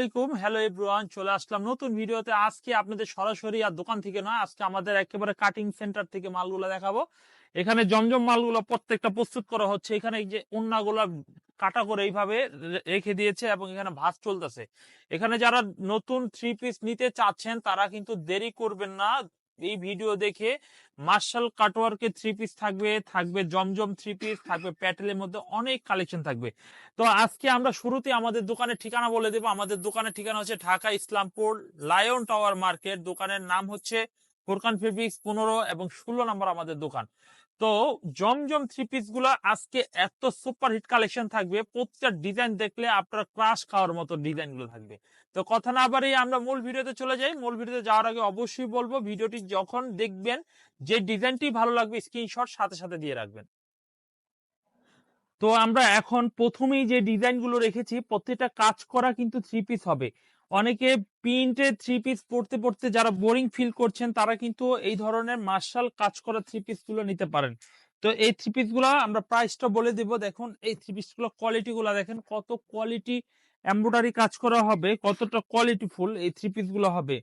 আলাইকুম। Hello everyone চলে আসলাম নতুন ভিডিওতে। আজকে আপনাদের সরাসরি আর দোকান থেকে নয়, আজকে আমাদের একেবারে কাটিং সেন্টার থেকে মালগুলো দেখাবো। এখানে জমজম মালগুলো প্রত্যেকটা প্রস্তুত করা হচ্ছে। এখানে যে উন্নাগুলো কাটা করে এইভাবে রেখে দিয়েছে এবং এখানে ভাস চলতেছে। এখানে যারা নতুন থ্রি পিস নিতে চাচ্ছেন, তারা কিন্তু দেরি করবেন না। এই ভিডিও দেখে মার্শাল কাটওয়ার্কে থ্রি পিস থাকবে থাকবে জমজম থ্রি পিস থাকবে প্যাটেলের মধ্যে অনেক কালেকশন থাকবে। তো আজকে আমরা শুরুতে আমাদের দোকানের ঠিকানা বলে দেবো। আমাদের দোকানের ঠিকানা হচ্ছে Dhaka Islampur lion tower market দোকানের নাম হচ্ছে ফোরকান ফেব্রিক্স পনেরো এবং ষোলো নম্বর আমাদের দোকান। তো জমজম থ্রি পিসগুলা আজকে এত সুপার হিট কালেকশন থাকবে, প্রত্যেকটা ডিজাইন দেখলে আপনার ক্রাশ খাওয়ার মতো ডিজাইনগুলো থাকবে। তো কথা না বাড়িয়ে আমরা মূল ভিডিওতে চলে যাই। মূল ভিডিওতে যাওয়ার আগে অবশ্যই বলব, ভিডিওটি যখন দেখবেন, যে ডিজাইনটি ভালো লাগবে স্ক্রিনশট সাথে সাথে দিয়ে রাখবেন। তো আমরা এখন প্রথমেই যে ডিজাইনগুলো রেখেছি, প্রত্যেকটা কাজ করা কিন্তু থ্রি পিস হবে। অনেকে প্রিন্টে থ্রি পিস পড়তে পড়তে যারা বোরিং ফিল করছেন, তারা কিন্তু এই ধরনের মার্শাল কাজ করা থ্রি পিসগুলো নিতে পারেন। তো এই থ্রি পিসগুলো আমরা প্রাইসটা বলে দিব। দেখুন, এই থ্রি পিসগুলো কোয়ালিটি গুলো দেখেন, কত কোয়ালিটি এমব্রয়ডারি কাজ করা হবে, কতটা কোয়ালিটি ফুল এই থ্রি পিসগুলো হবে।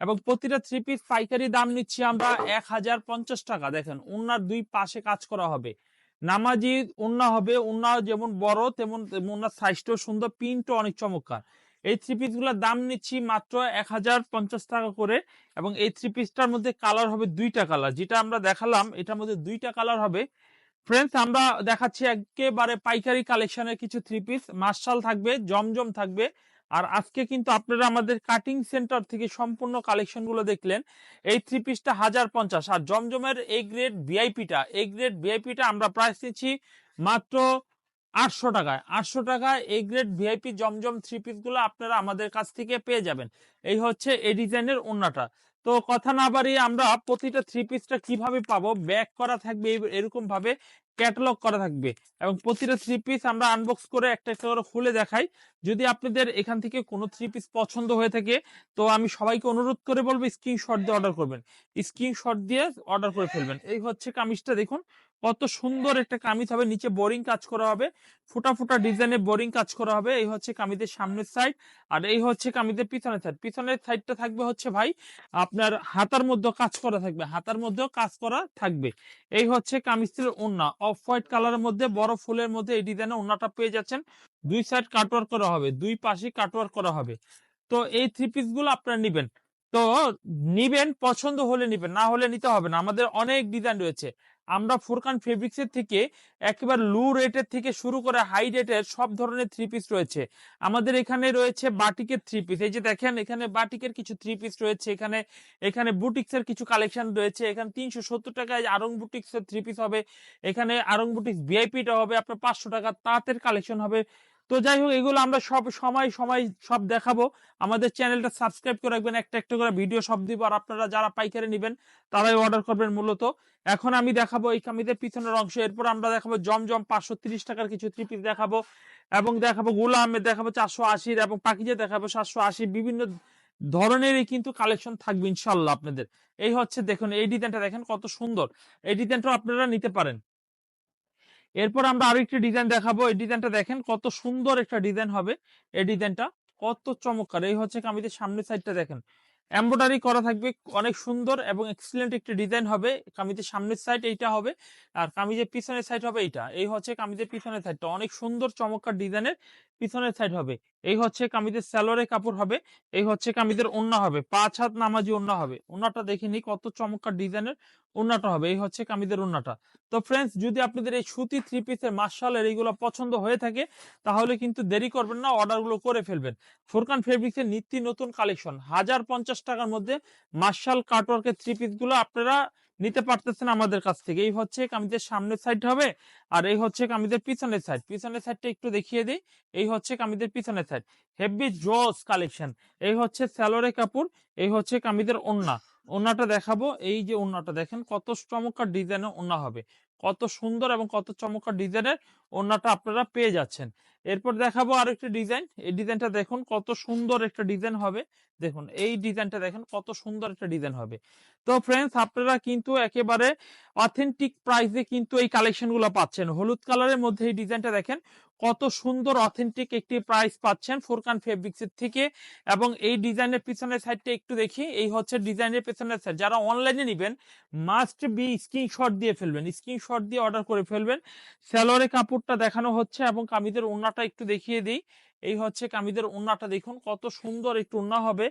এবং প্রতিটা থ্রি পিস পাইকারি দাম নিচ্ছি আমরা এক হাজার পঞ্চাশ টাকা। দেখেন, উন্নার দুই পাশে কাজ করা হবে। নামাজি উন্না হবে, উন্না যেমন বড়, তেমন উন্নার সাইজটাও সুন্দর প্রিন্টও অনেক চমৎকার। এই থ্রি পিসগুলোর দাম নিচ্ছি মাত্র এক হাজার পঞ্চাশ টাকা করে এবং এই থ্রি পিসটার মধ্যে কালার হবে দুইটা কালার যেটা আমরা দেখালাম, এটার মধ্যে দুইটা কালার হবে। ফ্রেন্ডস আমরা দেখাচ্ছি একেবারে পাইকারি কালেকশনের কিছু থ্রি পিস মার্শাল থাকবে, জমজম থাকবে। আর আজকে কিন্তু আপনারা আমাদের কাটিং সেন্টার থেকে সম্পূর্ণ কালেকশনগুলো দেখলেন। এই থ্রি পিসটা হাজার পঞ্চাশ। আর জমজমের এই গ্রেড ভিআইপিটা এই গ্রেড ভিআইপিটা আমরা প্রাইস নিচ্ছি মাত্র আটশো টাকায়। আটশো টাকায় এই গ্রেড ভিআইপি জমজম থ্রি পিসগুলো আপনারা আমাদের কাছ থেকে পেয়ে যাবেন। এই হচ্ছে এই ডিজাইনের ওন্নাটা তো কথা না বাড়িয়ে আমরা প্রতিটা থ্রি পিসটা কীভাবে পাবো? ব্যাক করা থাকবে এরকম ভাবে ক্যাটালগ করা থাকবে। এবং প্রতিটা থ্রি পিস আমরা আনবক্স করে একটা একটা করে খুলে দেখাই। যদি আপনাদের এখান থেকে কোনো থ্রি পিস পছন্দ হয়ে থাকে, তো আমি সবাইকে অনুরোধ করে বলব স্ক্রিনশট দিয়ে অর্ডার করবেন। স্ক্রিনশট দিয়ে অর্ডার করে ফেলবেন। এই হচ্ছে কামিজটা দেখুন। কত সুন্দর একটা কামিজ হবে, নিচে বোরিং কাজ করা হবে, ফুটা ফুটা ডিজাইনে বোরিং কাজ করা হবে, এই হচ্ছে কামিজের সামনের সাইড আর এই হচ্ছে কামিজের পিছনের সাইড পিছনের সাইডটা থাকবে হচ্ছে ভাই আপনার হাতার মধ্যে কাজ করা থাকবে, হাতার মধ্যেও কাজ করা থাকবে, এই হচ্ছে কামিজটির ওন্না অফ হোয়াইট কালারের মধ্যে, বড় ফুলের মধ্যে এই ডিজাইনে ওন্নাটা পেয়ে যাচ্ছেন, দুই সাইড কাটওয়ার্ক করা হবে, দুই পাশে কাটওয়ার্ক করা হবে, তো এই থ্রি পিসগুলো আপনারা নিবেন, তো নিবেন, পছন্দ হলে নিবেন, না হলে নিতে হবে না, আমাদের অনেক ডিজাইন রয়েছে আমরা ফুরকান ফেব্রিক্সের থেকে একেবারে লো রেটের থেকে শুরু করে হাই রেটের সব ধরনের থ্রি পিস রয়েছে। আমাদের এখানে রয়েছে বাটিকের থ্রি পিস এই যে দেখেন, এখানে বাটিকের কিছু থ্রি পিস রয়েছে, এখানে এখানে বুটিক্সের কিছু কালেকশন রয়েছে, এখানে তিনশো সত্তর টাকায় আরং বুটিক্সের থ্রি পিস হবে, এখানে আরং বুটিক্স ভিআইপিটা হবে, আপনার পাঁচশো টাকা, তাঁতের কালেকশন হবে তো যাই হোক এগুলো আমরা সব সময় সময় সব দেখাবো। আমাদের চ্যানেলটা সাবস্ক্রাইব করে রাখবেন, একটা একটা করে ভিডিও সব দিব। আর আপনারা যারা পাইকারি নেবেন, তারাই অর্ডার করবেন মূলত। এখন আমি দেখাবো এই কামিজের পিছনের অংশ। এরপর আমরা দেখাবো জমজম পাঁচশো তিরিশ টাকার কিছু থ্রি পিস দেখাবো। এবং দেখাবো গুলা আহমেদ দেখাবো চারশো আশির এবং পাকিজে দেখাবো সাতশো আশি বিভিন্ন ধরনেরই কিন্তু কালেকশন থাকবে ইনশাল্লাহ আপনাদের। এই হচ্ছে দেখুন, এই ডিজাইনটা দেখেন কত সুন্দর। এই ডিজাইনটা আপনারা নিতে পারেন। এরপর আমরা আরও একটি ডিজাইন দেখাবো। এই ডিজাইনটা দেখেন কত সুন্দর একটা ডিজাইন হবে। এই ডিজাইনটা কত চমৎকার। এই হচ্ছে কামিজের সামনের সাইডটা দেখেন। এমব্রয়ডারি করা থাকবে অনেক সুন্দর এবং এক্সিলেন্ট একটি ডিজাইন হবে। কামিজের সামনের সাইড এইটা হবে আর কামিজের পিছনের সাইড হবে এইটা। এই হচ্ছে কামিজের পিছনের সাইডটা অনেক সুন্দর চমৎকার ডিজাইনের পিছনের সাইড হবে। এই হচ্ছে কামিজের স্যালোরে কাপড় হবে, এই হচ্ছে কামিজের ওন্না হবে। পাঁচ হাত নামাজি ওন্না হবে। ওন্নাটা দেখে নি কত চমৎকার ডিজাইনের ওন্নাটা হবে, এই হচ্ছে কামিজের ওন্নাটা তো ফ্রেন্ডস যদি আপনাদের এই সুতি থ্রি পিসের মার্শালের এইগুলো পছন্দ হয়ে থাকে, তাহলে কিন্তু দেরি করবেন না, অর্ডারগুলো করে ফেলবেন। ফোরকান ফেব্রিক্সের নিত্য নতুন কালেকশন হাজার পঞ্চাশ টাকার মধ্যে মার্শাল কাটওয়ার্কের থ্রি পিসগুলো আপনারা নিতে পারতেছেন আমাদের কাছ থেকে। এই হচ্ছে কামিজের সামনের সাইড হবে আর এই হচ্ছে কামিজের পিছনের সাইড পিছনের সাইডটা একটু দেখিয়ে দিই। এই হচ্ছে কামিজের পিছনের সাইড হেভি জোস কালেকশন এই হচ্ছে স্যালোরে কাপড়, এই হচ্ছে কামিজের ওন্না। ওন্নাটা দেখাবো। এই যে ওন্নাটা দেখেন, কত চমৎকার ডিজাইনের ওন্না হবে। কত সুন্দর এবং কত চমৎকার ডিজাইনের ওন্নাটা আপনারা পেয়ে যাচ্ছেন। এরপর দেখাবো আর একটা ডিজাইন। এই ডিজাইনটা দেখুন কত সুন্দর একটা ডিজাইন হবে। দেখুন, এই ডিজাইনটা দেখেন কত সুন্দর একটা ডিজাইন হবে। তো ফ্রেন্ডস আপনারা কিন্তু একেবারে অথেন্টিক প্রাইসে কিন্তু এই কালেকশনগুলো পাচ্ছেন। হলুদ কালারের মধ্যে এই ডিজাইনটা দেখেন কত সুন্দর অথেন্টিক একটি প্রাইস পাচ্ছেন ফোরকান ফেব্রিক্সের থেকে। এবং এই ডিজাইনের পিছনের সাইডটা একটু দেখি। এই হচ্ছে ডিজাইনের পিছনের সাইড যারা অনলাইনে নেবেন মাস্ট বি স্ক্রিনশট দিয়ে ফেলবেন। স্ক্রিনশট দিয়ে অর্ডার করে ফেলবেন। স্যালোয়ারের কাপড়টা দেখানো হচ্ছে এবং কামিজের ওড়নাটা একটু দেখিয়ে দিই। এই হচ্ছে কামিদের ওড়নাটা দেখুন, কত সুন্দর একটু উন্না হবে।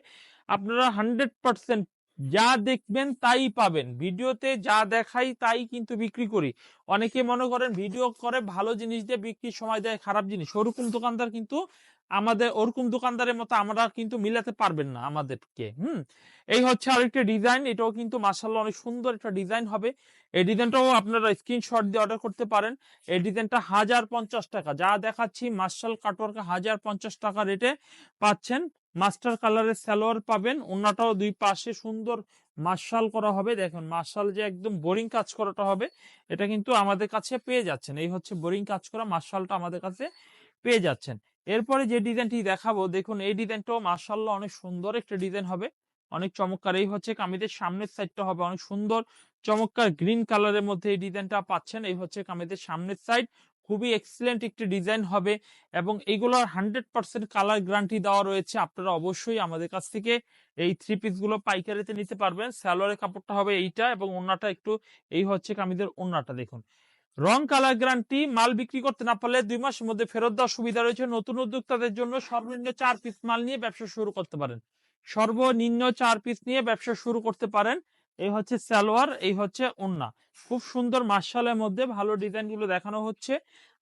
আপনারা হান্ড্রেড পার্সেন্ট যা দেখবেন তাই পাবেন। ভিডিওতে যা দেখাই তাই কিন্তু বিক্রি করি। অনেকে মনে করেন ভিডিও করে ভালো জিনিস দিয়ে বিক্রির সময় দেয়, খারাপ জিনিস। ওরকম দোকানদার কিন্তু আমাদের ওরকম দোকানদারের মতো আমরা কিন্তু মিলাতে পারবেন না আমাদেরকে, হুম? এই হচ্ছে আরেকটা ডিজাইন এটাও কিন্তু মাসাল্লাহ অনেক সুন্দর একটা ডিজাইন হবে। এই ডিজাইনটাও আপনারা স্ক্রিনশট দিয়ে অর্ডার করতে পারেন। এই ডিজাইনটা হাজার পঞ্চাশ টাকা, যা দেখাচ্ছি মার্শাল কাটওয়ার্ক হাজার পঞ্চাশ টাকা রেটে পাচ্ছেন। মাস্টার কালারের সালোয়ার পাবেন, ওনাটাও দুই পাশে সুন্দর মার্শাল করা হবে। দেখুন মার্শাল যে একদম বোরিং কাজ করাটা হবে, এটা কিন্তু আমাদের কাছে পেয়ে যাচ্ছেন। এই হচ্ছে বোরিং কাজ করা মার্শালটা আমাদের কাছে পেয়ে যাচ্ছেন। এরপরে যে ডিজাইনটি দেখাবো, দেখুন, এই ডিজাইনটাও মার্শাল্লাহ অনেক সুন্দর একটা ডিজাইন হবে। অনেক চমৎকার। এই হচ্ছে কামিদের সামনের সাইডটা হবে অনেক সুন্দর, চমৎকার গ্রিন কালারের মধ্যে এই ডিজাইনটা পাচ্ছেন। এই হচ্ছে কামিদের সামনের সাইড। খুবই এক্সিলেন্ট একটি ডিজাইন হবে এবং এগুলোর হান্ড্রেড পার্সেন্ট কালার গ্যারান্টি দেওয়া রয়েছে। আপনারা অবশ্যই আমাদের কাছ থেকে এই থ্রি পিসগুলো পাইকারিতে নিতে পারবেন। সালোয়ারের কাপড়টা হবে এইটা এবং ওন্নাটা একটু, এই হচ্ছে কামিদের ওন্নাটা, দেখুন। রং কালার গ্যারান্টি, মাল বিক্রি করতে না পারলে দুই মাসের মধ্যে ফেরত দেওয়ার সুবিধা রয়েছে। নতুন উদ্যোক্তাদের জন্য সর্বনিম্ন চার পিস মাল নিয়ে ব্যবসা শুরু করতে পারেন। সর্বনিম্ন চার পিস নিয়ে ব্যবসা শুরু করতে পারেন। এই হচ্ছে সালোয়ার, এই হচ্ছে ওন্না। খুব সুন্দর মার্শালের মধ্যে ভালো ডিজাইনগুলো দেখানো হচ্ছে।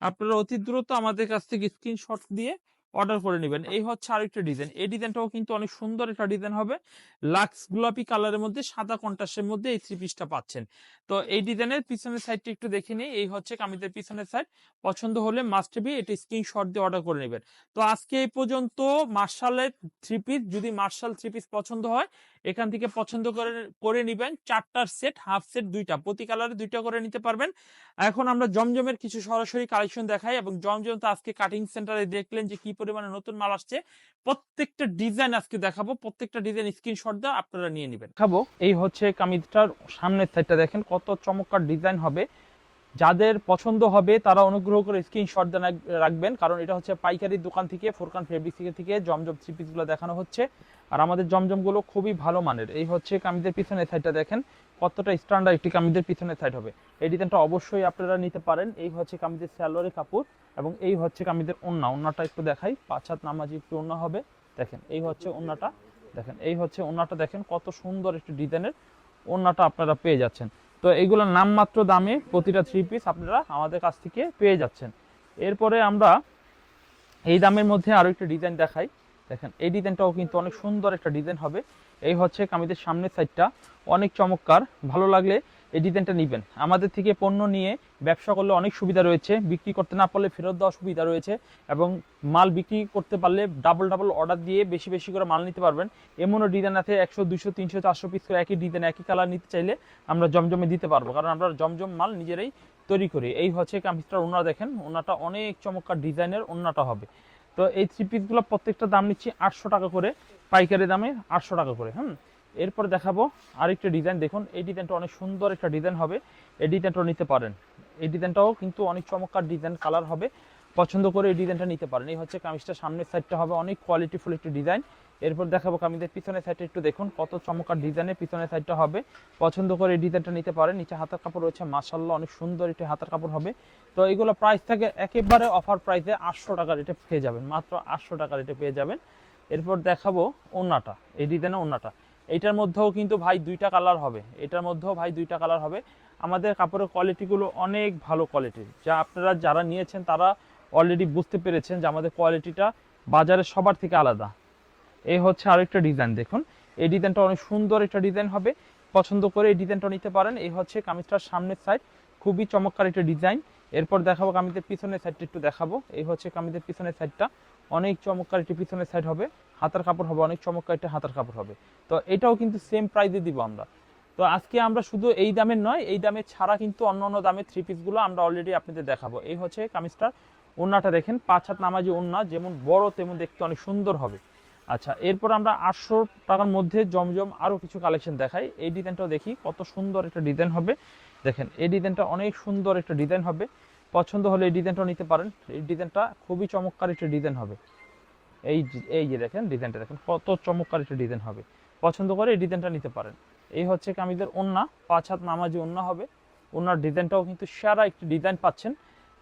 আপনারা অতি দ্রুত আমাদের কাছ থেকে স্ক্রিনশট দিয়ে অর্ডার করে নেবেন। এই হচ্ছে আরেকটা ডিজাইন এই ডিজাইনটাও কিন্তু অনেক সুন্দর একটা ডিজাইন হবে। লাক্স গোলাপি কালারের মধ্যে, সাদা কন্ট্রাস্টের মধ্যে এই থ্রি পিসটা পাচ্ছেন। তো এই ডিজাইনের পিছনের সাইডটা একটু দেখে নিই। এই হচ্ছে কামিজের পিছনের সাইড পছন্দ হলে মাস্ট বি এটা স্ক্রিনশট দিয়ে অর্ডার করে নেবেন। তো আজকে এই পর্যন্ত মার্শালের থ্রি পিস যদি মার্শাল থ্রি পিস পছন্দ হয় এখান থেকে পছন্দ করে করে নিবেন। চারটার সেট হাফ সেট দুইটা। প্রতি কালারে দুইটা করে নিতে পারবেন। এখন আমরা জমজমের কিছু সরাসরি কালেকশন দেখাই এবং জমজম তো আজকে কাটিং সেন্টারে দেখলেন যে কি পরিমাণে নতুন মাল আসছে। প্রত্যেকটা ডিজাইন আজকে দেখাবো। প্রত্যেকটা ডিজাইন স্ক্রিনশট দিয়ে আপনারা নিয়ে নেবেন। খাব এই হচ্ছে কামিজটার সামনের সাইডটা দেখেন কত চমৎকার ডিজাইন হবে। যাদের পছন্দ হবে, তারা অনুগ্রহ করে স্ক্রিনশট রাখ- রাখবেন। কারণ এটা হচ্ছে পাইকারি দোকান থেকে, ফোরকান ফেব্রিক থেকে থেকে জমজম থ্রি পিসগুলো দেখানো হচ্ছে। আর আমাদের জমজমগুলো খুবই ভালো মানের। এই হচ্ছে কামিজের পিছনের সাইডটা দেখেন, কতটা স্ট্যান্ডার্ড একটি কামিজের পিছনের সাইড হবে। এই ডিজাইনটা অবশ্যই আপনারা নিতে পারেন। এই হচ্ছে কামিজের স্যালোয়ারের কাপড় এবং এই হচ্ছে কামিজের ওন্না। ওন্নাটা একটু দেখাই, পাঁচ হাত নামাজি একটু ওন্না হবে। দেখেন, এই হচ্ছে ওন্নাটা। দেখেন, এই হচ্ছে ওন্নাটা দেখেন, কত সুন্দর একটি ডিজাইনের ওন্নাটা আপনারা পেয়ে যাচ্ছেন। তো এইগুলোর নামমাত্র দামে প্রতিটা থ্রি পিস আপনারা আমাদের কাছ থেকে পেয়ে যাচ্ছেন। এরপরে আমরা এই দামের মধ্যে আরও একটা ডিজাইন দেখাই। দেখেন, এই ডিজাইনটাও কিন্তু অনেক সুন্দর একটা ডিজাইন হবে। এই হচ্ছে কামিজের সামনের সাইডটা অনেক চমৎকার। ভালো লাগলে এই ডিজাইনটা নেবেন। আমাদের থেকে পণ্য নিয়ে ব্যবসা করলে অনেক সুবিধা রয়েছে। বিক্রি করতে না পারলে ফেরত দেওয়ার সুবিধা রয়েছে এবং মাল বিক্রি করতে পারলে ডাবল ডাবল অর্ডার দিয়ে বেশি বেশি করে মাল নিতে পারবেন। এমনও ডিজাইন আছে, একশো দুশো তিনশো, চারশো পিস করে একই ডিজাইন, একই কালার নিতে চাইলে আমরা জমজমে দিতে পারব। কারণ আমরা জমজম মাল নিজেরাই তৈরি করি। এই হচ্ছে কামিজটার ওনারা দেখেন ওনাটা অনেক চমৎকার ডিজাইনের ওনাটা হবে। তো এই থ্রি পিসগুলো প্রত্যেকটা দাম নিচ্ছি আটশো টাকা করে, পাইকারি দামে আটশো টাকা করে, হুম? এরপর দেখাবো আরেকটা ডিজাইন দেখুন, এই ডিজাইনটা অনেক সুন্দর একটা ডিজাইন হবে। এই ডিজাইনটাও নিতে পারেন। এই ডিজাইনটাও কিন্তু অনেক চমৎকার ডিজাইন কালার হবে। পছন্দ করে এই ডিজাইনটা নিতে পারেন। এই হচ্ছে কামিজটা, সামনের সাইডটা হবে অনেক কোয়ালিটিফুল একটি ডিজাইন এরপর দেখাবো কামিজের পিছনের সাইডটা একটু দেখুন, কত চমৎকার ডিজাইনের পিছনের সাইডটা হবে। পছন্দ করে এই ডিজাইনটা নিতে পারেন। নিচে হাতার কাপড় রয়েছে মাসাল্লাহ অনেক সুন্দর একটি হাতার কাপড় হবে। তো এইগুলো প্রাইস থাকে একেবারে অফার প্রাইসে আটশো টাকা রেটে পেয়ে যাবেন। মাত্র আটশো টাকা রেটে পেয়ে যাবেন। এরপর দেখাবো ওন্নাটা এই ডিজাইনের ওন্নাটা এইটার মধ্যেও কিন্তু ভাই দুইটা কালার হবে। এটার মধ্যেও ভাই দুইটা কালার হবে। আমাদের কাপড়ের কোয়ালিটিগুলো অনেক ভালো কোয়ালিটির যা আপনারা যারা নিয়েছেন, তারা অলরেডি বুঝতে পেরেছেন যে আমাদের কোয়ালিটিটা বাজারে সবার থেকে আলাদা। এই হচ্ছে আরেকটা ডিজাইন দেখুন। এই ডিজাইনটা অনেক সুন্দর একটা ডিজাইন হবে। পছন্দ করে এই ডিজাইনটা নিতে পারেন। এই হচ্ছে কামিজটার সামনের সাইড খুবই চমৎকার একটা ডিজাইন এরপর দেখাবো কামিজের পিছনের সাইডটা একটু দেখাবো। এই হচ্ছে কামিজের পিছনের সাইডটা অনেক চমৎকার একটি পিছনের সাইড হবে। হাতার কাপড় হবে, অনেক চমৎকার একটা হাতার কাপড় হবে। তো এটাও কিন্তু সেম প্রাইসে দিব আমরা। তো আজকে আমরা শুধু এই দামের নয়, এই দামে ছাড়া কিন্তু অন্য অন্য দামের থ্রি পিসগুলো আমরা অলরেডি আপনাদের দেখাবো। এই হচ্ছে কামিজটার ওন্নাটা দেখেন, পাঁচ হাত নামাজি ওন্না, যেমন বড় তেমন দেখতে অনেক সুন্দর হবে। আচ্ছা এরপর আমরা আটশো টাকার মধ্যে জমজম আরও কিছু কালেকশন দেখাই। এই ডিজাইনটাও দেখি, কত সুন্দর একটা ডিজাইন হবে। দেখেন, এই ডিজাইনটা অনেক সুন্দর একটা ডিজাইন হবে। পছন্দ হলে এই ডিজাইনটাও নিতে পারেন। এই ডিজাইনটা খুবই চমৎকার একটা ডিজাইন হবে। এই এই যে দেখেন ডিজাইনটা দেখেন, কত চমৎকার একটা ডিজাইন হবে। পছন্দ করে এই ডিজাইনটা নিতে পারেন। এই হচ্ছে কামিজের ওন্না পাঁচ হাত নামাজি ওন্না হবে। ওনার ডিজাইনটাও কিন্তু সেরা একটি ডিজাইন পাচ্ছেন।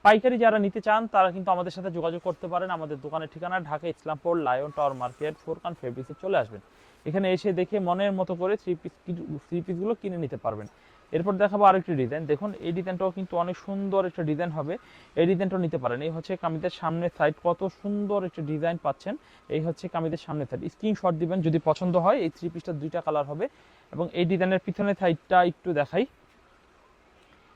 পাইকারি যারা নিতে চান, তারা কিন্তু আমাদের সাথে যোগাযোগ করতে পারেন। আমাদের দোকানের ঠিকানা Dhaka Islampur, lion tower market, Forkan ফেব্রিক্সে চলে আসবেন। এখানে এসে দেখে মনের মতো করে থ্রি পিস থ্রি পিসগুলো কিনে নিতে পারবেন। এরপর দেখাবো আরেকটি ডিজাইন দেখুন, এই ডিজাইনটাও কিন্তু অনেক সুন্দর একটা ডিজাইন হবে। এই ডিজাইনটাও নিতে পারেন। এই হচ্ছে কামিজের সামনের সাইড কত সুন্দর একটা ডিজাইন পাচ্ছেন। এই হচ্ছে কামিজের সামনের সাইড স্ক্রিনশট দিবেন যদি পছন্দ হয়। এই থ্রি পিসটা দুইটা কালার হবে। এবং এই ডিজাইনের পিছনের সাইডটা একটু দেখাই।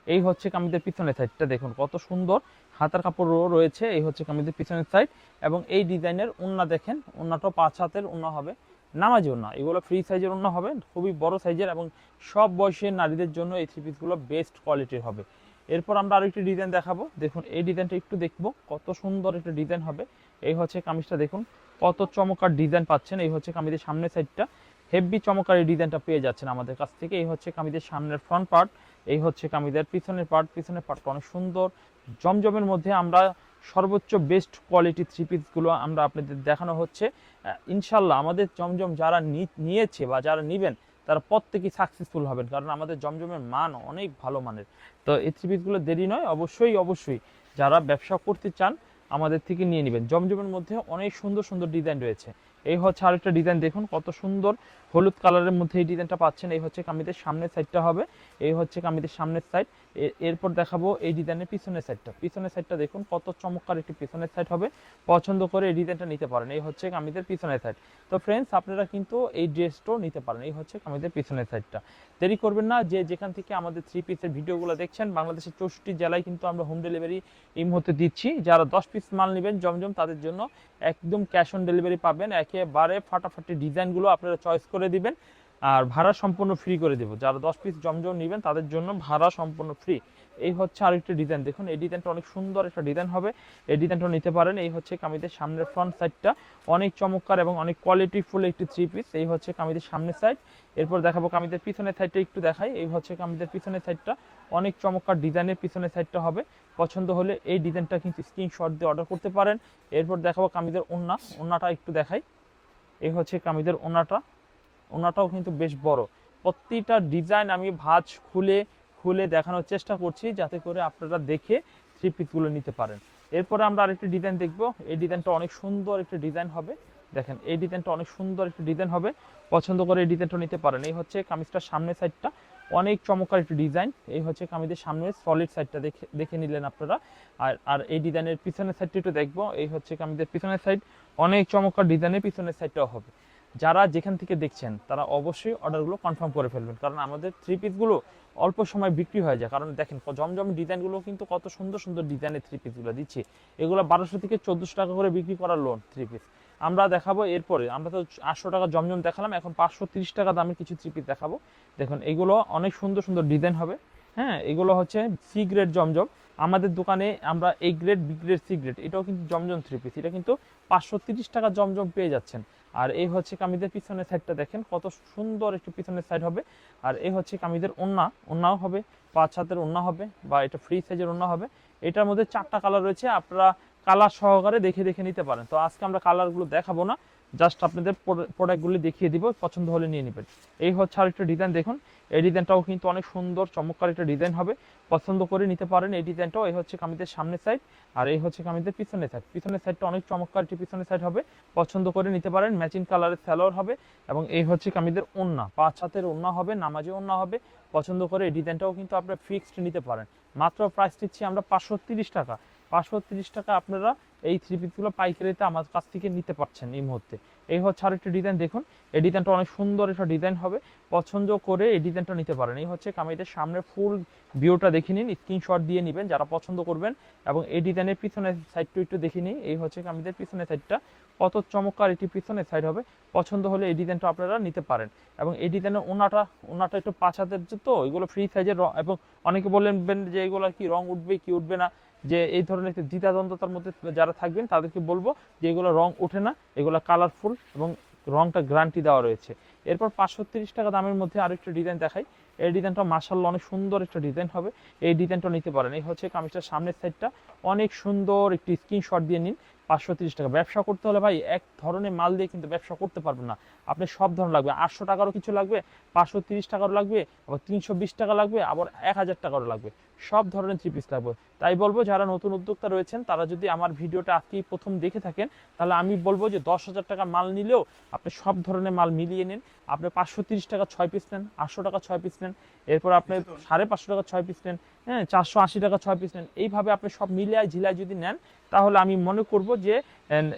এই হচ্ছে কামিজের পিছনের সাইডটা দেখুন, কত সুন্দর। হাতার কাপড়ও রয়েছে। এই হচ্ছে কামিজের পিছনের সাইড এবং এই ডিজাইনের ওন্না দেখেন। ওন্নাটাও পাঁচ হাতের ওন্না হবে। নামাজি ওন্না এগুলো ফ্রি সাইজের ওন্না হবে, খুবই বড় সাইজের এবং সব বয়সের নারীদের জন্য এই থ্রি পিসগুলো বেস্ট কোয়ালিটির হবে। এরপর আমরা আরও একটি ডিজাইন দেখাবো। দেখুন, এই ডিজাইনটা একটু দেখব, কত সুন্দর একটা ডিজাইন হবে। এই হচ্ছে কামিজটা, দেখুন, কত চমকার ডিজাইন পাচ্ছেন। এই হচ্ছে কামিজের সামনের সাইডটা হেভি চমৎকার এই ডিজাইনটা পেয়ে যাচ্ছেন আমাদের কাছ থেকে। এই হচ্ছে কামিজের সামনের ফ্রন্ট পার্ট এই হচ্ছে কামিজের পিছনের পার্ট পিছনের পার্টটা অনেক সুন্দর, জমজমের মধ্যে আমরা সর্বোচ্চ বেস্ট কোয়ালিটি থ্রি পিসগুলো আমরা আপনাদের দেখানো হচ্ছে। ইনশাল্লাহ আমাদের জমজম যারা নিয়েছে বা যারা নিবেন, তারা প্রত্যেকেই সাকসেসফুল হবেন, কারণ আমাদের জমজমের মান অনেক ভালো মানের। তো এই থ্রি পিসগুলো দেরি নয়, অবশ্যই অবশ্যই যারা ব্যবসা করতে চান, আমাদের থেকে নিয়ে নেবেন। জমজমের মধ্যে অনেক সুন্দর সুন্দর ডিজাইন রয়েছে। এই হচ্ছে আরেকটা ডিজাইন দেখুন কত সুন্দর। হলুদ কালারের মধ্যে এই ডিজাইনটা পাচ্ছেন, এই হচ্ছে কামিজের সামনের সাইডটা হবে। এই হচ্ছে কামিজের সামনের সাইড এরপর দেখাবো এই ডিজাইনের পিছনের সাইডটা পিছনের সাইডটা দেখুন, কত চমৎকার একটি পিছনের সাইড হবে। পছন্দ করে এই ডিজাইনটা নিতে পারেন। এই হচ্ছে কামিজের পিছনের সাইড তো ফ্রেন্ডস আপনারা কিন্তু এই ড্রেসটাও নিতে পারেন। এই হচ্ছে কামিজের পিছনের সাইডটা দেরি করবেন না যে যেখান থেকে আমাদের থ্রি পিসের ভিডিওগুলো দেখছেন, বাংলাদেশের চৌষট্টি জেলায় কিন্তু আমরা হোম ডেলিভারি এই মুহূর্তে দিচ্ছি। যারা দশ পিস মাল নেবেন, জমজম, তাদের জন্য একদম ক্যাশ অন ডেলিভারি পাবেন। একেবারে ফাটাফাটি ডিজাইনগুলো আপনারা চয়েস করে দিবেন। আর ভাড়া সম্পূর্ণ ফ্রি করে দেবো। যারা দশ পিস জমজম নেবেন, তাদের জন্য ভাড়া সম্পূর্ণ ফ্রি এই হচ্ছে আরেকটা ডিজাইন দেখুন, এই ডিজাইনটা অনেক সুন্দর একটা ডিজাইন হবে। এই ডিজাইনটা নিতে পারেন। এই হচ্ছে কামিজের সামনের ফ্রন্ট সাইডটা অনেক চমৎকার এবং অনেক কোয়ালিটি ফুল একটি থ্রি পিস এই হচ্ছে কামিজের সামনের সাইড এরপর দেখাবো কামিজের পিছনের সাইডটা একটু দেখাই। এই হচ্ছে কামিজের পিছনের সাইডটা অনেক চমৎকার ডিজাইনের পিছনের সাইডটা হবে। পছন্দ হলে এই ডিজাইনটা কিন্তু স্ক্রিনশট দিয়ে অর্ডার করতে পারেন। এরপর দেখাবো কামিজের ওন্না। ওন্নাটা একটু দেখাই। এই হচ্ছে কামিজের ওন্নাটা। ওন্নাটাও কিন্তু বেশ বড়। প্রতিটা ডিজাইন আমি ভাঁজ খুলে খুলে দেখানোর চেষ্টা করছি যাতে করে আপনারা দেখে থ্রি পিসগুলো নিতে পারেন। এরপরে আমরা আরেকটি ডিজাইন দেখব। এই ডিজাইনটা অনেক সুন্দর একটি ডিজাইন হবে। দেখেন, এই ডিজাইনটা অনেক সুন্দর একটা ডিজাইন হবে। পছন্দ করে এই ডিজাইনটা নিতে পারেন। এই হচ্ছে কামিজটার সামনের সাইডটা অনেক চমৎকার একটি ডিজাইন এই হচ্ছে কামিজের সামনের সলিড সাইডটা দেখে দেখে নিলেন আপনারা। আর আর এই ডিজাইনের পিছনের সাইডটা একটু দেখব। এই হচ্ছে কামিজের পিছনের সাইড অনেক চমৎকার ডিজাইনের পিছনের সাইডটাও হবে। যারা যেখান থেকে দেখছেন, তারা অবশ্যই অর্ডারগুলো কনফার্ম করে ফেলবেন। কারণ আমাদের থ্রি পিসগুলো অল্প সময় বিক্রি হয়ে যায়। কারণ দেখেন, জমজম ডিজাইনগুলো কিন্তু কত সুন্দর সুন্দর ডিজাইনের থ্রি পিসগুলো দিচ্ছি। এগুলো বারোশো থেকে চোদ্দোশো টাকা করে বিক্রি করার লোন থ্রি পিস আমরা দেখাবো এরপরে, আমরা তো আটশো টাকা জমজম দেখালাম, এখন পাঁচশো তিরিশ টাকা দামের কিছু থ্রি পিস দেখাবো। দেখুন, এগুলো অনেক সুন্দর সুন্দর ডিজাইন হবে। হ্যাঁ এগুলো হচ্ছে সি গ্রেড জমজম। আমাদের দোকানে আমরা এই grade B grade C grade এটাও কিন্তু জমজম থ্রি পিস এটা কিন্তু পাঁচশো তিরিশ টাকা জমজম পেয়ে যাচ্ছেন। আর এই হচ্ছে কামিজের পিছনের সাইডটা দেখেন, কত সুন্দর একটু পিছনের সাইড হবে। আর এই হচ্ছে কামিজের ওন্না, ওন্নাও হবে, পাঁচ হাতের ওন্না হবে, বা এটা ফ্রি সাইজের ওন্না হবে। এটার মধ্যে চারটা কালার রয়েছে, আপনারা কালার সহকারে দেখে দেখে নিতে পারেন। তো আজকে আমরা কালারগুলো দেখাবো না জাস্ট আপনাদের প্রোডাক্টগুলি দেখিয়ে দিব, পছন্দ হলে নিয়ে নেবেন। এই হচ্ছে আরেকটা ডিজাইন দেখুন। এই ডিজাইনটাও কিন্তু অনেক সুন্দর, চমৎকার একটা ডিজাইন হবে। পছন্দ করে নিতে পারেন এই ডিজাইনটাও এই হচ্ছে কামিজের সামনের সাইড আর এই হচ্ছে কামিজের পিছনের সাইড পিছনের সাইডটা অনেক চমৎকার একটি পিছনের সাইড হবে। পছন্দ করে নিতে পারেন ম্যাচিং কালারের স্যালোয়ার হবে, এবং এই হচ্ছে কামিজের ওন্না। পাঁচ হাতের ওন্না হবে, নামাজি ওন্না হবে। পছন্দ করে এই ডিজাইনটাও কিন্তু আপনারা ফিক্সড নিতে পারেন। মাত্র প্রাইস দিচ্ছি আমরা পাঁচশো টাকা। পাঁচশো টাকা আপনারা এই থ্রি পিসগুলো পাইকারিতে আমার কাছ থেকে নিতে পারছেন এই মুহূর্তে। এই হচ্ছে আরেকটি ডিজাইন দেখুন, এই ডিজাইনটা অনেক সুন্দর একটা ডিজাইন হবে। পছন্দ করে এই ডিজাইনটা নিতে পারেন। এই হচ্ছে কামিজের সামনে ফুল ভিউটা দেখে নিন স্ক্রিনশট দিয়ে নেবেন যারা পছন্দ করবেন এবং এই ডিজাইনের পিছনের সাইডটা একটু দেখে নিই এই হচ্ছে কামিজের পিছনের সাইডটা কত চমৎকার এটি পিছনের সাইড হবে। পছন্দ হলে এই ডিজাইনটা আপনারা নিতে পারেন। এবং এই ডিজাইনের ওনাটা ওনাটা একটু পাঁচ হাতের তো এগুলো ফ্রি সাইজের এবং অনেকে বললেন যে এগুলো কি রং উঠবে, কি উঠবে না। যে এই ধরনের একটি দ্বিধাদ্বন্দ্বতার মধ্যে যারা থাকবেন, তাদেরকে বলব যে এগুলো রং ওঠে না, এগুলো কালারফুল এবং রংটা গ্যারান্টি দেওয়া রয়েছে। এরপর পাঁচশো তিরিশ টাকা দামের মধ্যে আরও একটা ডিজাইন দেখাই। এই ডিজাইনটা মার্শাল্লাহ অনেক সুন্দর একটা ডিজাইন হবে। এই ডিজাইনটা নিতে পারেন। এই হচ্ছে কামিজটার সামনের সাইডটা অনেক সুন্দর একটি স্ক্রিনশট দিয়ে নিন পাঁচশো তিরিশ টাকা। ব্যবসা করতে হলে ভাই এক ধরনের মাল দিয়ে কিন্তু ব্যবসা করতে পারবেন না। আপনি সব ধরনের লাগবে। আটশো টাকারও কিছু লাগবে, পাঁচশো তিরিশ টাকারও লাগবে, আবার তিনশো বিশ টাকা লাগবে, আবার এক হাজার টাকারও লাগবে। সব ধরনের থ্রি পিস লাগবে। তাই বলব যারা নতুন উদ্যোক্তা রয়েছেন তারা যদি আমার ভিডিওটা আজকেই প্রথম দেখে থাকেন তাহলে আমি বলব যে দশ হাজার টাকার মাল নিলেও আপনি সব ধরনের মাল মিলিয়ে নিন। আপনি পাঁচশো তিরিশ টাকা ছয় পিস নেন আটশো টাকা ছয় পিস নেন এরপর আপনি সাড়ে পাঁচশো টাকা ছয় পিস নেন হ্যাঁ চারশো আশি টাকা ছয় পিস নেন এইভাবে আপনি সব মিলিয়ে ঝিলায় যদি নেন তাহলে আমি মনে করব যে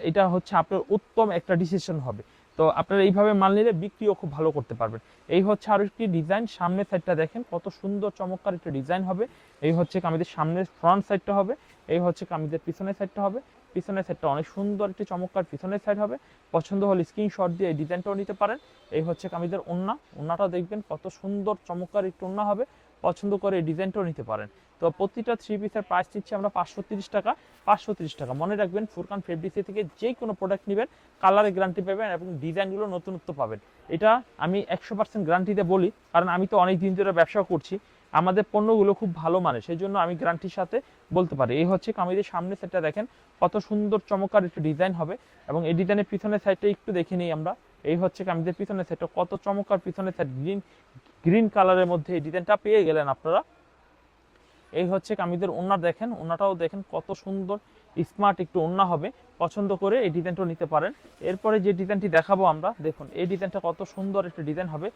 এটা হচ্ছে আপনার উত্তম একটা ডিসিশন হবে। তো আপনারা এইভাবে মাল নিলে বিক্রিও খুব ভালো করতে পারবেন। এই হচ্ছে আরও একটি ডিজাইন সামনের সাইডটা দেখেন কত সুন্দর, চমৎকার একটা ডিজাইন হবে। এই হচ্ছে কামিজের সামনের ফ্রন্ট সাইডটা হবে, এই হচ্ছে কামিজের পিছনের সাইডটা হবে। পিছনের সাইডটা অনেক সুন্দর, একটি চমৎকার পিছনের সাইড হবে। পছন্দ হলে স্ক্রিনশট দিয়ে এই ডিজাইনটাও নিতে পারেন। এই হচ্ছে কামিজের ওন্না, ওন্নাটা দেখবেন কত সুন্দর, চমৎকার একটু ওন্না হবে। পছন্দ করে এই ডিজাইনটাও নিতে পারেন। তো প্রতিটা থ্রি পিসের প্রাইস দিচ্ছি আমরা পাঁচশো টাকা পাঁচশো টাকা। মনে রাখবেন ফুরকান ফেব্রিক্সি থেকে যে কোনো প্রোডাক্ট নেবেন কালারে গ্যারান্টি পাবেন এবং ডিজাইনগুলো নতুনত্ব পাবেন। এটা আমি একশো পার্সেন্ট গ্যারান্টিতে বলি, কারণ আমি তো অনেক দিন ধরে ব্যবসা করছি। আমাদের পণ্যগুলো খুব ভালো মানে সেই জন্য আমি গ্যারান্টির সাথে বলতে পারি। এই হচ্ছে কামিজের সামনে সেটটা দেখেন, কত সুন্দর চমৎকার একটু ডিজাইন হবে এবং এই ডিজাইনের পিছনের সাইডটা একটু দেখে নিই আমরা। এই হচ্ছে কামিজের পিছনের সাইডটা কত চমৎকার পিছনের সাইড গ্রিন গ্রিন কালারের মধ্যে এই ডিজাইনটা পেয়ে গেলেন আপনারা। এই হচ্ছে কামিজের ওন্না দেখেন ওন্নাটাও দেখেন কত সুন্দর স্মার্ট একটু ওন্না হবে। পছন্দ করে এই ডিজাইনটাও নিতে পারেন। এরপরে যে ডিজাইনটি দেখাবো আমরা, দেখুন, এই ডিজাইনটা কত সুন্দর একটা ডিজাইন হবে।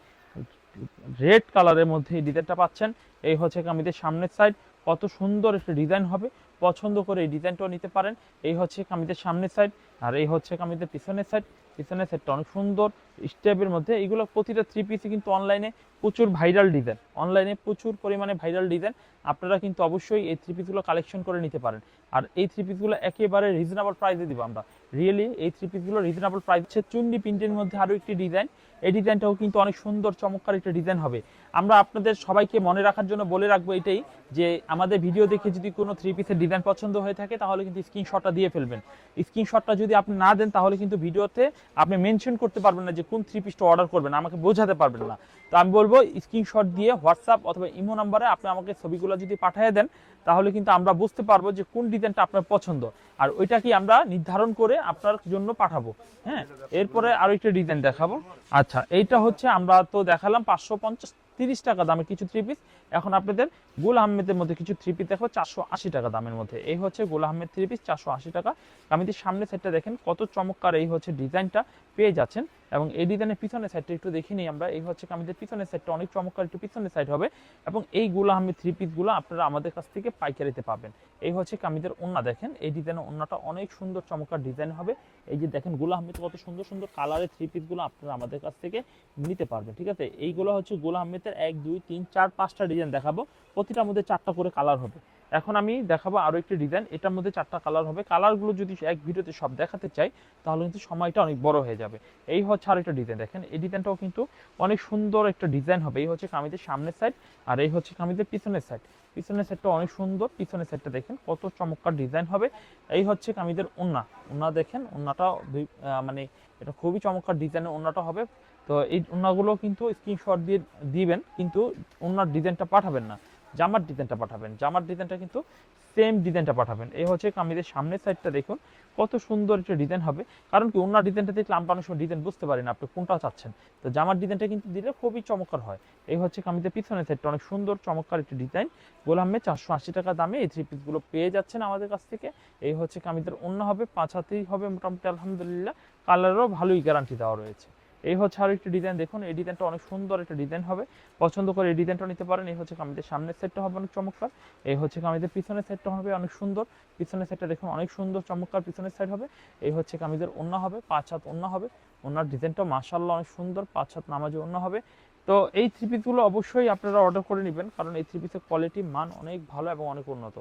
রেড কালারের মধ্যে এই ডিজাইনটা পাচ্ছেন। এই হচ্ছে কামিজের সামনের সাইড কত সুন্দর একটা ডিজাইন হবে। পছন্দ করে এই ডিজাইনটাও নিতে পারেন। এই হচ্ছে কামিজের সামনের সাইড আর এই হচ্ছে কামিজের পিছনের সাইড পিছনের সেটটা অনেক সুন্দর। স্টেপের মধ্যে এইগুলো প্রতিটা থ্রি পিসই কিন্তু অনলাইনে প্রচুর ভাইরাল ডিজাইন অনলাইনে প্রচুর পরিমাণে ভাইরাল ডিজাইন আপনারা কিন্তু অবশ্যই এই থ্রি পিসগুলো কালেকশন করে নিতে পারেন। আর এই থ্রি পিসগুলো একেবারে রিজনেবল প্রাইসে দিব আমরা। রিয়েলি এই থ্রি পিসগুলো রিজনেবল প্রাইস হচ্ছে চুন্ডি প্রিন্টের মধ্যে আরও একটি ডিজাইন এই ডিজাইনটাও কিন্তু অনেক সুন্দর, চমৎকার একটা ডিজাইন হবে। আমরা আপনাদের সবাইকে মনে রাখার জন্য বলে রাখব এটাই যে, আমাদের ভিডিও দেখে যদি কোনো থ্রি পিসের ডিজাইন পছন্দ হয়ে থাকে, তাহলে কিন্তু স্ক্রিনশটটা দিয়ে ফেলবেন। স্ক্রিনশটটা যদি আপনি না দেন, তাহলে কিন্তু ভিডিওতে আপনি মেনশন করতে পারবেন না যে কোন থ্রি পিসটা অর্ডার করবেন, আমাকে বোঝাতে পারবেন না। তো আমি বলব স্ক্রিনশট দিয়ে হোয়াটসঅ্যাপ অথবা ইমো নাম্বারে আপনি আমাকে ছবিগুলো যদি পাঠিয়ে দেন, তাহলে কিন্তু আমরা বুঝতে পারব যে কোন ডিজাইনটা আপনার পছন্দ। আর ওইটা কি আমরা নির্ধারণ করে আপনার জন্য পাঠাবো। হ্যাঁ? এরপরে আরও একটা ডিজাইন দেখাবো। আচ্ছা এইটা হচ্ছে আমরা তো দেখালাম পাঁচশো পঞ্চাশ, তিরিশ টাকা দামের কিছু থ্রি পিস এখন আপনাদের গুল আহমেদের মধ্যে কিছু থ্রি পিস দেখো, চারশো আশি টাকা দামের মধ্যে। এই হচ্ছে গুল আহমেদ থ্রি পিস চারশো আশি টাকা। কামিজের সামনে সেটটা দেখেন, কত চমৎকার এই হচ্ছে ডিজাইনটা পেয়ে যাচ্ছেন। এবং এই ডিজাইনের পিছনের সাইডটা একটু দেখে নিই আমরা। এই হচ্ছে কামিজের পিছনের সাইডটা অনেক চমৎকার, একটু পিছনের সাইড হবে এবং এই গুল আহমেদ থ্রি পিসগুলো আপনারা আমাদের কাছ থেকে পাইকারিতে পাবেন। এই হচ্ছে কামিজের ওন্না দেখেন, এই ডিজাইনের ওন্নাটা অনেক সুন্দর, চমৎকার ডিজাইন হবে। এই যে দেখেনগুলা আহমেদ কত সুন্দর সুন্দর কালারের থ্রি পিসগুলো আপনারা আমাদের কাছ থেকে নিতে পারবেন, ঠিক আছে? এইগুলো হচ্ছে গোলা আহমেদের এক, দুই, তিন, চার, পাঁচটা ডিজাইন দেখাবো। প্রতিটার মধ্যে চারটা করে কালার হবে। এখন আমি দেখাবো আরও একটি ডিজাইন এটার মধ্যে চারটা কালার হবে। কালারগুলো যদি এক ভিডিওতে সব দেখাতে চাই, তাহলে কিন্তু সময়টা অনেক বড় হয়ে যাবে। এই হচ্ছে আর একটা ডিজাইন দেখেন, এই ডিজাইনটাও কিন্তু অনেক সুন্দর একটা ডিজাইন হবে। এই হচ্ছে কামিজের সামনের সাইড আর এই হচ্ছে কামিজের পিছনের সাইড পিছনের সাইডটা অনেক সুন্দর। পিছনের সাইডটা দেখেন, কত চমৎকার ডিজাইন হবে। এই হচ্ছে কামিজের ওন্না ওন্না দেখেন ওন্নাটা মানে এটা খুবই চমৎকার ডিজাইনের ওন্নাটা হবে। তো এই ওন্নাগুলো কিন্তু স্ক্রিনশট দিয়ে দিবেন, কিন্তু ওন্নার ডিজাইনটা পাঠাবেন না। জামার ডিজাইনটা পাঠাবেন। জামার ডিজাইনটা কিন্তু সেম ডিজাইনটা পাঠাবেন। এই হচ্ছে কামিজের সামনের সাইডটা দেখুন, কত সুন্দর একটা ডিজাইন হবে। কারণ কি, ওনার ডিজাইনটা দেখলে আমরা অনেক সময় ডিজাইন বুঝতে পারি না, আপনি কোনটা চাচ্ছেন। তো জামার ডিজাইনটা কিন্তু দিলে খুবই চমৎকার হয়। এই হচ্ছে কামিজের পিছনের সাইডটা অনেক সুন্দর, চমৎকার একটা ডিজাইন। গোলামে চারশো আশি টাকা দামে এই থ্রি পিসগুলো পেয়ে যাচ্ছেন আমাদের কাছ থেকে। এই হচ্ছে কামিজের অন্য হবে, পাঁচ হাতেই হবে মোটামুটি, আলহামদুলিল্লাহ। কালারও ভালোই গ্যারান্টি দেওয়া রয়েছে। এই হচ্ছে আরও একটি ডিজাইন দেখুন, এই ডিজাইনটা অনেক সুন্দর একটা ডিজাইন হবে। পছন্দ করে এই ডিজাইনটা নিতে পারেন। এই হচ্ছে কামিজের সামনের সেটটা হবে অনেক চমৎকার। এই হচ্ছে কামিজের পিছনের সেটটা হবে অনেক সুন্দর। পিছনের সেটটা দেখুন, অনেক সুন্দর, চমৎকার পিছনের সাইড হবে। এই হচ্ছে কামিজের অন্য হবে, পাঁচ হাত অন্য হবে। ওনার ডিজাইনটা মাশাল্লাহ অনেক সুন্দর, পাঁচ হাত নামাজে অন্য হবে। তো এই থ্রি পিসগুলো অবশ্যই আপনারা অর্ডার করে নেবেন, কারণ এই থ্রি পিসের কোয়ালিটি মান অনেক ভালো এবং অনেক উন্নত।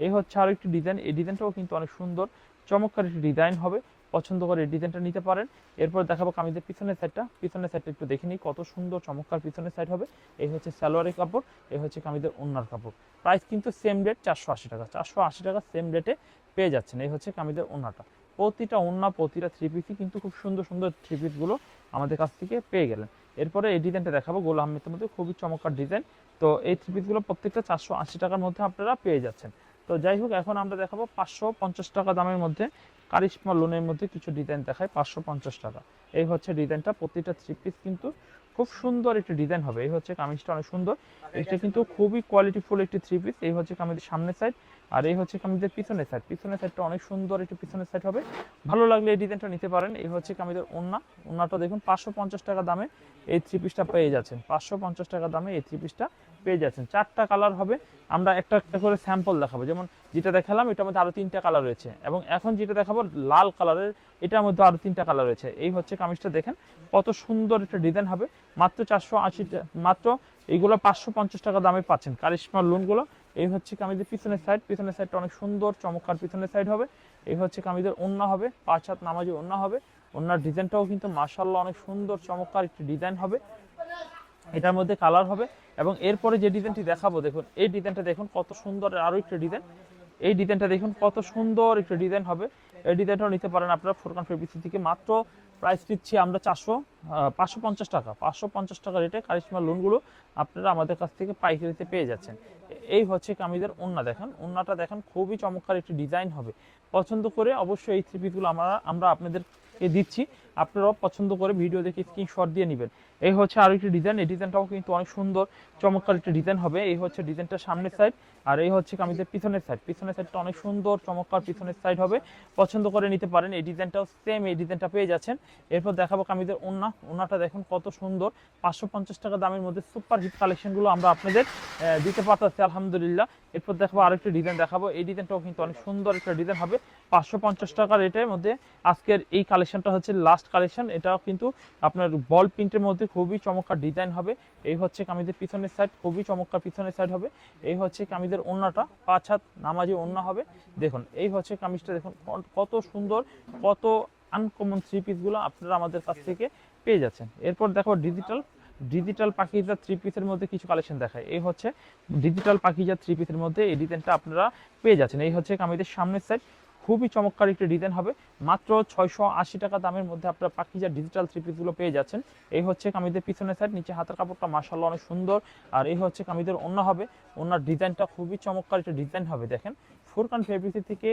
এই হচ্ছে আরও একটি ডিজাইন এই ডিজাইনটাও কিন্তু অনেক সুন্দর, চমৎকার একটি ডিজাইন হবে। পছন্দ করে ডিজাইনটা নিতে পারেন। এরপর দেখাবো কামিজের পিছনের সাইডটা পিছনের সাইডটা একটু দেখে নিই, কত সুন্দর, চমৎকার পিছনের সাইড হবে। এই হচ্ছে সালোয়ারের কাপড়, এই হচ্ছে কামিজের ওন্নার কাপড়। প্রাইস কিন্তু সেম রেট চারশো আশি টাকা, চারশো আশি টাকা সেম রেটে পেয়ে যাচ্ছেন। এই হচ্ছে কামিজের ওন্নাটা। প্রতিটা ওন্না, প্রতিটা থ্রি পিসই কিন্তু খুব সুন্দর সুন্দর থ্রি পিসগুলো আমাদের কাছ থেকে পেয়ে গেলেন। এরপরে এই ডিজাইনটা দেখাবো গোল আহমেদের মধ্যে খুবই চমৎকার ডিজাইন তো এই থ্রি পিসগুলো প্রত্যেকটা চারশো আশি টাকার মধ্যে আপনারা পেয়ে যাচ্ছেন। তো যাই হোক, এখন আমরা দেখাবো পাঁচশো পঞ্চাশ টাকা দামের মধ্যে কারিশমা লোনের মধ্যে কিছু ডিজাইন দেখায় পাঁচশো পঞ্চাশ টাকা। এই হচ্ছে ডিজাইনটা প্রতিটা থ্রি পিস কিন্তু খুব সুন্দর একটি ডিজাইন হবে। এই হচ্ছে কামিজটা অনেক সুন্দর। এটা কিন্তু খুবই কোয়ালিটিফুল একটি থ্রি পিস এই হচ্ছে কামিজের সামনের সাইড আর এই হচ্ছে কামিজের পিছনের সাইড পিছনের সাইডটা অনেক সুন্দর একটি পিছনের সাইড হবে। ভালো লাগলে এই ডিজাইনটা নিতে পারেন। এই হচ্ছে কামিজের ওন্না ওন্নাটা দেখুন পাঁচশো পঞ্চাশ টাকা দামে এই থ্রি পিসটা পেয়ে যাচ্ছেন। পাঁচশো পঞ্চাশ টাকা দামে এই থ্রি পিসটা পেয়ে যাচ্ছেন। চারটা কালার হবে, আমরা একটা একটা করে স্যাম্পল দেখাবো। যেমন যেটা দেখালাম, এটার মধ্যে আরও তিনটা কালার রয়েছে। এবং এখন যেটা দেখাবো, লাল কালারের এটার মধ্যে আরও তিনটা কালার রয়েছে। এই হচ্ছে কামিজটা দেখেন, কত সুন্দর একটা ডিজাইন হবে। মাত্র চারশো আশি মাত্র এইগুলো পাঁচশো পঞ্চাশ টাকা দামে পাচ্ছেন। কারিশমার লোনগুলো এই হচ্ছে কামিজের পিছনের সাইড পিছনের সাইডটা অনেক সুন্দর, চমৎকার পিছনের সাইড হবে। এই হচ্ছে কামিজের ওন্না হবে, পাঁচ হাত নামাজি ওন্না হবে। ওন্নার ডিজাইনটাও কিন্তু মার্শাল্লাহ অনেক সুন্দর, চমৎকার একটি ডিজাইন হবে। এটার মধ্যে কালার হবে এবং এরপরে যে ডিজাইনটি দেখাবো, দেখুন, এই ডিজাইনটা দেখুন কত সুন্দর আরও একটা ডিজাইন এই ডিজাইনটা দেখুন কত সুন্দর একটা ডিজাইন হবে। এই ডিজাইনটাও নিতে পারেন আপনারা ফোরকান ফেব্রিক্সি থেকে। মাত্র প্রাইস দিচ্ছি আমরা চারশো পাঁচশো পঞ্চাশ টাকা। পাঁচশো পঞ্চাশ টাকা রেটে কারিশমা লোনগুলো আপনারা আমাদের কাছ থেকে পাইকারিতে পেয়ে যাচ্ছেন। এই হচ্ছে কামিজের ওন্না, দেখেন, ওন্নাটা দেখেন, খুবই চমৎকার একটি ডিজাইন হবে। পছন্দ করে অবশ্যই এই থ্রি পিসগুলো আমরা আমরা আপনাদেরকে দিচ্ছি। আপনারাও পছন্দ করে ভিডিও দেখে স্ক্রিনশট দিয়ে নেবেন। এই হচ্ছে আরও একটি ডিজাইন এই ডিজাইনটাও কিন্তু অনেক সুন্দর, চমৎকার একটি ডিজাইন হবে। এই হচ্ছে ডিজাইনটা সামনের সাইড আর এই হচ্ছে কামিজের পিছনের সাইড পিছনের সাইডটা অনেক সুন্দর, চমৎকার পিছনের সাইড হবে। পছন্দ করে নিতে পারেন, এই ডিজাইনটাও সেম এই ডিজাইনটা পেয়ে যাচ্ছেন। এরপর দেখাবো কামিজের ওন্না ওন্নাটা দেখুন কত সুন্দর। পাঁচশো পঞ্চাশ টাকা দামের মধ্যে সুপার হিট কালেকশনগুলো আমরা আপনাদের দিতে পারতেছি, আলহামদুলিল্লাহ। এরপর দেখাবো আরেকটি ডিজাইন দেখাবো। এই ডিজাইনটাও কিন্তু অনেক সুন্দর একটা ডিজাইন হবে। পাঁচশো পঞ্চাশ টাকা রেটের মধ্যে আজকের এই কালেকশনটা হচ্ছে লাস্ট কালেকশন এটাও কিন্তু আপনার বল প্রিন্টের মধ্যে খুবই চমৎকার ডিজাইন হবে। এই হচ্ছে কামিজের পিছনের সাইড খুবই চমৎকার পিছনের সাইড হবে। এই হচ্ছে কামিজের ওন্নাটা, পাঁচ হাত নামাজি ওন্না হবে। দেখুন, এই হচ্ছে কামিজটা, দেখুন কত সুন্দর, কত আনকমন থ্রি পিসগুলো আপনারা আমাদের কাছ থেকে পেয়ে যাচ্ছেন। এরপর দেখো ডিজিটাল ডিজিটাল পাখিজা থ্রি পিসের মধ্যে কিছু কালেকশন দেখায় এই হচ্ছে ডিজিটাল পাখিজা থ্রি পিসের মধ্যে এই ডিজাইনটা আপনারা পেয়ে যাচ্ছেন। এই হচ্ছে কামিজের সামনের সাইড খুবই চমৎকার একটি ডিজাইন হবে। মাত্র ছয়শো আশি টাকা দামের মধ্যে আপনারা পাখিজা ডিজিটাল থ্রি পিসগুলো পেয়ে যাচ্ছেন। এই হচ্ছে কামিজের পিছনে সাইড নিচে হাতের কাপড়টা মার্শাল্লাহ অনেক সুন্দর। আর এই হচ্ছে কামিজের অন্য হবে। ওনার ডিজাইনটা খুবই চমৎকার একটা ডিজাইন হবে, দেখেন। ফুরকান ফেব্রিক্সি থেকে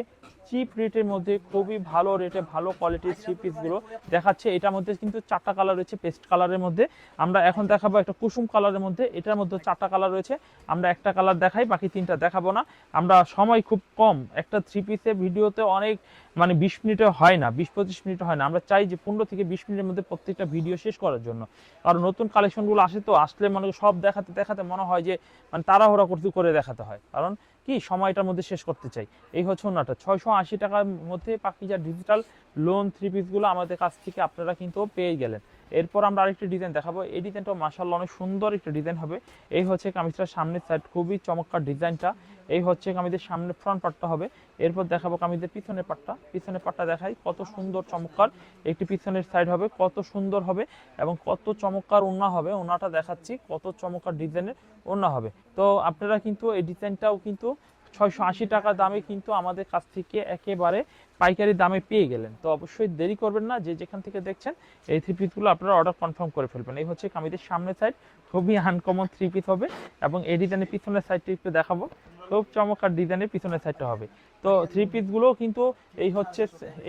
চিপ রেটের মধ্যে খুবই ভালো রেটে ভালো কোয়ালিটির থ্রি পিসগুলো দেখাচ্ছে। এটার মধ্যে কিন্তু চারটা কালার রয়েছে পেস্ট কালারের মধ্যে। আমরা এখন দেখাবো একটা কুসুম কালারের মধ্যে। এটার মধ্যে চারটা কালার রয়েছে। আমরা একটা কালার দেখাই, বাকি তিনটা দেখাবো না। আমরা সময় খুব কম। একটা থ্রি পিসে ভিডিওতে অনেক মানে বিশ মিনিটে হয় না, বিশ পঁচিশ মিনিটে হয় না। আমরা চাই যে পনেরো থেকে বিশ মিনিটের মধ্যে প্রত্যেকটা ভিডিও শেষ করার জন্য। কারণ নতুন কালেকশনগুলো আসে তো, আসলে মানে সব দেখাতে দেখাতে মনে হয় যে মানে তাড়াহুড়া করতে, করে দেখাতে হয়। কারণ কি সময়টার মধ্যে শেষ করতে চাই? এই হচ্ছে অন্যটা। ছয়শো আশি টাকার মধ্যে পাকিজা ডিজিটাল লোন থ্রি পিসগুলো আমাদের কাছ থেকে আপনারা কিন্তু পেয়ে গেলেন। এরপর আমরা আরেকটি ডিজাইন দেখাবো। এই ডিজাইনটা মাসাল্লাহ অনেক সুন্দর একটি ডিজাইন হবে। এই হচ্ছে কামিজটার সামনের সাইড খুবই চমৎকার ডিজাইনটা এই হচ্ছে কামিজের সামনে ফ্রন্ট পার্টটা হবে। এরপর দেখাবো কামিজের পিছনের পার্টটা পিছনের পার্টটা দেখাই কত সুন্দর চমৎকার। একটি পিছনের সাইড হবে, কত সুন্দর হবে এবং কত চমৎকার ওন্না হবে। ওনাটা দেখাচ্ছি, কত চমৎকার ডিজাইনের ওন্না হবে। তো আপনারা কিন্তু এই ডিজাইনটাও কিন্তু ছয়শো আশি টাকা দামে কিন্তু আমাদের কাছ থেকে একেবারে পাইকারি দামে পেয়ে গেলেন। তো অবশ্যই দেরি করবেন না, যে যেখান থেকে দেখছেন, এই থ্রি পিসগুলো আপনারা অর্ডার কনফার্ম করে ফেলবেন। এই হচ্ছে কামিদের সামনের সাইড খুবই আনকমন থ্রি পিস হবে এবং এই ডিজাইনের পিছনের সাইডটি একটু দেখাবো। খুব চমৎকার ডিজাইনের পিছনের সাইডটা হবে। তো থ্রি পিসগুলো কিন্তু এই হচ্ছে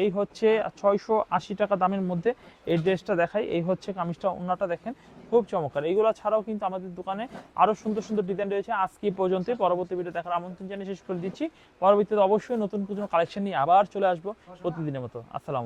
এই হচ্ছে ছয়শো আশি টাকা দামের মধ্যে এই ড্রেসটা দেখাই। এই হচ্ছে কামিজটা ওনাটা দেখেন, খুব চমৎকার। এইগুলো ছাড়াও কিন্তু আমাদের দোকানে আরও সুন্দর সুন্দর ডিজাইন রয়েছে। আজকে পর্যন্ত পরবর্তী ভিডিও দেখার আমন্ত্রণ জানিয়ে শেষ করে দিচ্ছি। পরবর্তীতে অবশ্যই নতুন কোনো কালেকশন নিয়ে আবার চলে আসব প্রতিদিনের মতো। আসসালাম